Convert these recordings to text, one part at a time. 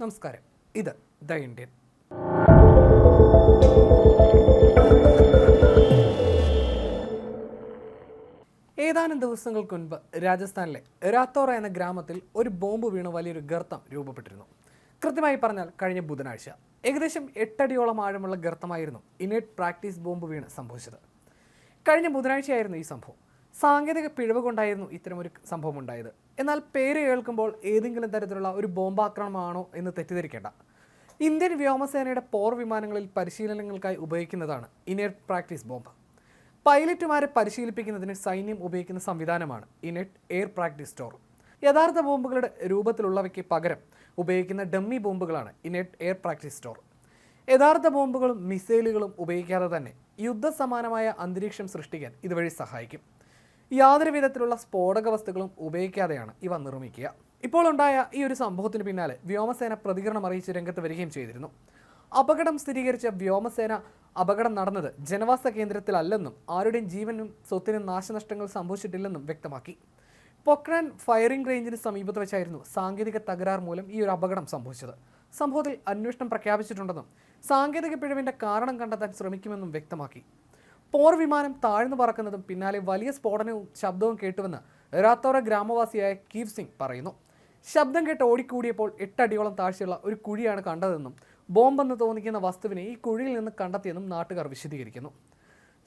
നമസ്കാരം. ഇത് the Indian. ഏതാനും ദിവസങ്ങൾക്ക് മുൻപ് രാജസ്ഥാനിലെ രാത്തോറ എന്ന ഗ്രാമത്തിൽ ഒരു ബോംബ് വീണ് വലിയൊരു ഗർത്തം രൂപപ്പെട്ടിരുന്നു. കൃത്യമായി പറഞ്ഞാൽ കഴിഞ്ഞ ബുധനാഴ്ച. ഏകദേശം എട്ടടിയോളം ആഴമുള്ള ഗർത്തമായിരുന്നു ഇനേറ്റ് പ്രാക്ടീസ് ബോംബ് വീണ് സംഭവിച്ചത്. കഴിഞ്ഞ ബുധനാഴ്ചയായിരുന്നു ഈ സംഭവം. സാങ്കേതിക പിഴവ് കൊണ്ടായിരുന്നു ഇത്തരമൊരു സംഭവം ഉണ്ടായത്. എന്നാൽ പേര് കേൾക്കുമ്പോൾ ഏതെങ്കിലും തരത്തിലുള്ള ഒരു ബോംബാക്രമണമാണോ എന്ന് തെറ്റിദ്ധരിക്കേണ്ട. ഇന്ത്യൻ വ്യോമസേനയുടെ പോർ വിമാനങ്ങളിൽ പരിശീലനങ്ങൾക്കായി ഉപയോഗിക്കുന്നതാണ് ഇനേറ്റ് പ്രാക്ടീസ് ബോംബ്. പൈലറ്റുമാരെ പരിശീലിപ്പിക്കുന്നതിന് സൈന്യം ഉപയോഗിക്കുന്ന സംവിധാനമാണ് ഇനെറ്റ് എയർ പ്രാക്ടീസ് സ്റ്റോർ യഥാർത്ഥ ബോംബുകളുടെ രൂപത്തിലുള്ളവയ്ക്ക് പകരം ഉപയോഗിക്കുന്ന ഡമ്മി ബോംബുകളാണ് ഇനെറ്റ് എയർ പ്രാക്ടീസ് സ്റ്റോർ യഥാർത്ഥ ബോംബുകളും മിസൈലുകളും ഉപയോഗിക്കാതെ തന്നെ യുദ്ധസമാനമായ അന്തരീക്ഷം സൃഷ്ടിക്കാൻ ഇതുവഴി സഹായിക്കും. യാതൊരു വിധത്തിലുള്ള സ്ഫോടക വസ്തുക്കളും ഉപയോഗിക്കാതെയാണ് ഇവ നിർമ്മിക്കുക. ഇപ്പോൾ ഉണ്ടായ ഈ ഒരു സംഭവത്തിന് പിന്നാലെ വ്യോമസേന പ്രതികരണം അറിയിച്ച് രംഗത്ത് വരികയും ചെയ്തിരുന്നു. അപകടം സ്ഥിരീകരിച്ച വ്യോമസേന അപകടം നടന്നത് ജനവാസ കേന്ദ്രത്തിലല്ലെന്നും ആരുടെയും ജീവനും സ്വത്തിനും നാശനഷ്ടങ്ങൾ സംഭവിച്ചിട്ടില്ലെന്നും വ്യക്തമാക്കി. പൊക്രാൻ ഫയറിംഗ് റേഞ്ചിന് സമീപത്ത് വെച്ചായിരുന്നു സാങ്കേതിക തകരാർ മൂലം ഈ ഒരു അപകടം സംഭവിച്ചത്. സംഭവത്തിൽ അന്വേഷണം പ്രഖ്യാപിച്ചിട്ടുണ്ടെന്നും സാങ്കേതിക പിഴവിന്റെ കാരണം കണ്ടെത്താൻ ശ്രമിക്കുമെന്നും വ്യക്തമാക്കി. പോർ വിമാനം താഴ്ന്നു പറക്കുന്നതും പിന്നാലെ വലിയ സ്ഫോടനവും ശബ്ദവും കേട്ടുവെന്ന് രാത്തോറ ഗ്രാമവാസിയായ കീവ് സിംഗ് പറയുന്നു. ശബ്ദം കേട്ട് ഓടിക്കൂടിയപ്പോൾ എട്ടടിയോളം താഴ്ചയുള്ള ഒരു കുഴിയാണ് കണ്ടതെന്നും ബോംബെന്ന് തോന്നിക്കുന്ന വസ്തുവിനെ ഈ കുഴിയിൽ നിന്ന് കണ്ടെത്തിയെന്നും നാട്ടുകാർ വിശദീകരിക്കുന്നു.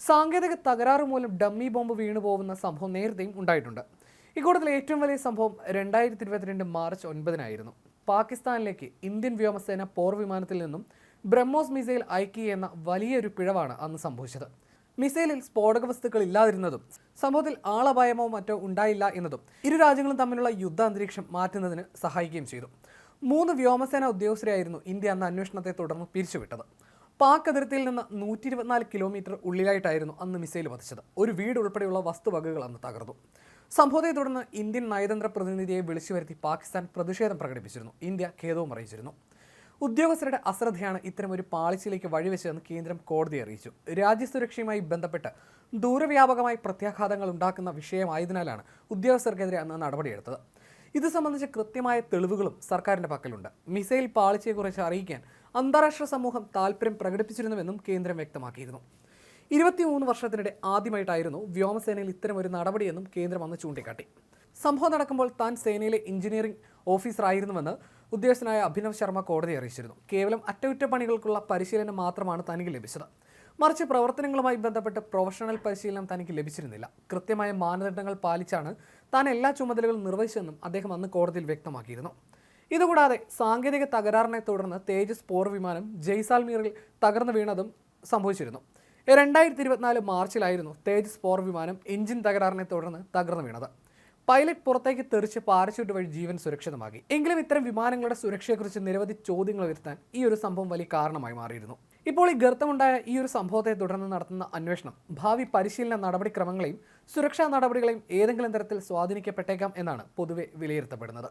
സാങ്കേതിക തകരാറ് മൂലം ഡമ്മി ബോംബ് വീണു പോകുന്ന സംഭവം നേരത്തെയും ഉണ്ടായിട്ടുണ്ട്. ഇക്കൂട്ടത്തിൽ ഏറ്റവും വലിയ സംഭവം രണ്ടായിരത്തി ഇരുപത്തിരണ്ട് മാർച്ച് ഒൻപതിനായിരുന്നു. പാകിസ്ഥാനിലേക്ക് ഇന്ത്യൻ വ്യോമസേന പോർ വിമാനത്തിൽ നിന്നും ബ്രഹ്മോസ് മിസൈൽ അയക്കി എന്ന വലിയൊരു പിഴവാണ് അന്ന് സംഭവിച്ചത്. മിസൈലിൽ സ്ഫോടക വസ്തുക്കൾ ഇല്ലാതിരുന്നതും സംഭവത്തിൽ ആളപായമോ മറ്റോ ഉണ്ടായില്ല എന്നതും ഇരു രാജ്യങ്ങളും തമ്മിലുള്ള യുദ്ധ അന്തരീക്ഷം മാറ്റുന്നതിന് സഹായിക്കുകയും ചെയ്തു. മൂന്ന് വ്യോമസേന ഉദ്യോഗസ്ഥരെയായിരുന്നു ഇന്ത്യ അന്ന് അന്വേഷണത്തെ തുടർന്ന് പിരിച്ചുവിട്ടത്. പാക് അതിർത്തിയിൽ നിന്ന് നൂറ്റി ഇരുപത്തിനാല് കിലോമീറ്റർ ഉള്ളിലായിട്ടായിരുന്നു അന്ന് മിസൈൽ പതിച്ചത് ഒരു വീട് ഉൾപ്പെടെയുള്ള വസ്തുവകകൾ അന്ന് തകർന്നു. സംഭവത്തെ തുടർന്ന് ഇന്ത്യൻ നയതന്ത്ര പ്രതിനിധിയെ വിളിച്ചു വരുത്തി പാകിസ്ഥാൻ പ്രതിഷേധം പ്രകടിപ്പിച്ചിരുന്നു. ഇന്ത്യ ഖേദവും അറിയിച്ചിരുന്നു. ഉദ്യോഗസ്ഥരുടെ അശ്രദ്ധയാണ് ഇത്തരം ഒരു പാളിച്ചയിലേക്ക് വഴിവെച്ചതെന്ന് കേന്ദ്രം കോടതി അറിയിച്ചു. രാജ്യസുരക്ഷയുമായി ബന്ധപ്പെട്ട് ദൂരവ്യാപകമായി പ്രത്യാഘാതങ്ങൾ ഉണ്ടാക്കുന്ന വിഷയമായതിനാലാണ് ഉദ്യോഗസ്ഥർക്കെതിരെ അന്ന് നടപടിയെടുത്തത്. ഇത് സംബന്ധിച്ച് കൃത്യമായ തെളിവുകളും സർക്കാരിന്റെ പക്കലുണ്ട്. മിസൈൽ പാളിച്ചയെക്കുറിച്ച് അറിയിക്കാൻ അന്താരാഷ്ട്ര സമൂഹം താൽപ്പര്യം പ്രകടിപ്പിച്ചിരുന്നുവെന്നും കേന്ദ്രം വ്യക്തമാക്കിയിരുന്നു. ഇരുപത്തിമൂന്ന് വർഷത്തിനിടെ ആദ്യമായിട്ടായിരുന്നു വ്യോമസേനയിൽ ഇത്തരം ഒരു നടപടിയെന്നും കേന്ദ്രം അന്ന് ചൂണ്ടിക്കാട്ടി. സംഭവം നടക്കുമ്പോൾ താൻ സേനയിലെ എഞ്ചിനീയറിംഗ് ഓഫീസറായിരുന്നുവെന്ന് ഉദ്യോഗസ്ഥനായ അഭിനവ് ശർമ്മ കോടതിയെ അറിയിച്ചിരുന്നു. കേവലം അറ്റകുറ്റപ്പണികൾക്കുള്ള പരിശീലനം മാത്രമാണ് തനിക്ക് ലഭിച്ചത്. മറിച്ച് പ്രവർത്തനങ്ങളുമായി ബന്ധപ്പെട്ട് പ്രൊഫഷണൽ പരിശീലനം തനിക്ക് ലഭിച്ചിരുന്നില്ല. കൃത്യമായ മാനദണ്ഡങ്ങൾ പാലിച്ചാണ് താൻ എല്ലാ ചുമതലകളും നിർവഹിച്ചതെന്നും അദ്ദേഹം അന്ന് കോടതിയിൽ വ്യക്തമാക്കിയിരുന്നു. ഇതുകൂടാതെ സാങ്കേതിക തകരാറിനെ തുടർന്ന് തേജസ് പോർ വിമാനം ജയ്സാൽമീറിൽ തകർന്നു വീണതും സംഭവിച്ചിരുന്നു. രണ്ടായിരത്തി ഇരുപത്തിനാല് മാർച്ചിലായിരുന്നു തേജസ് പോർ വിമാനം എഞ്ചിൻ തകരാറിനെ തുടർന്ന് തകർന്നു വീണത്. പൈലറ്റ് പുറത്തേക്ക് തെറിച്ച് പാരച്യൂട്ട് വഴി ജീവൻ സുരക്ഷിതമാക്കി. എങ്കിലും ഇത്തരം വിമാനങ്ങളുടെ സുരക്ഷയെക്കുറിച്ച് നിരവധി ചോദ്യങ്ങൾ വരുത്താൻ ഈ ഒരു സംഭവം വലിയ കാരണമായി മാറിയിരുന്നു. ഇപ്പോൾ ഈ ഗർത്തമുണ്ടായ ഈ ഒരു സംഭവത്തെ തുടർന്ന് നടത്തുന്ന അന്വേഷണം ഭാവി പരിശീലന നടപടിക്രമങ്ങളെയും സുരക്ഷാ നടപടികളെയും ഏതെങ്കിലും തരത്തിൽ സ്വാധീനിക്കപ്പെട്ടേക്കാം എന്നാണ് പൊതുവെ വിലയിരുത്തപ്പെടുന്നത്.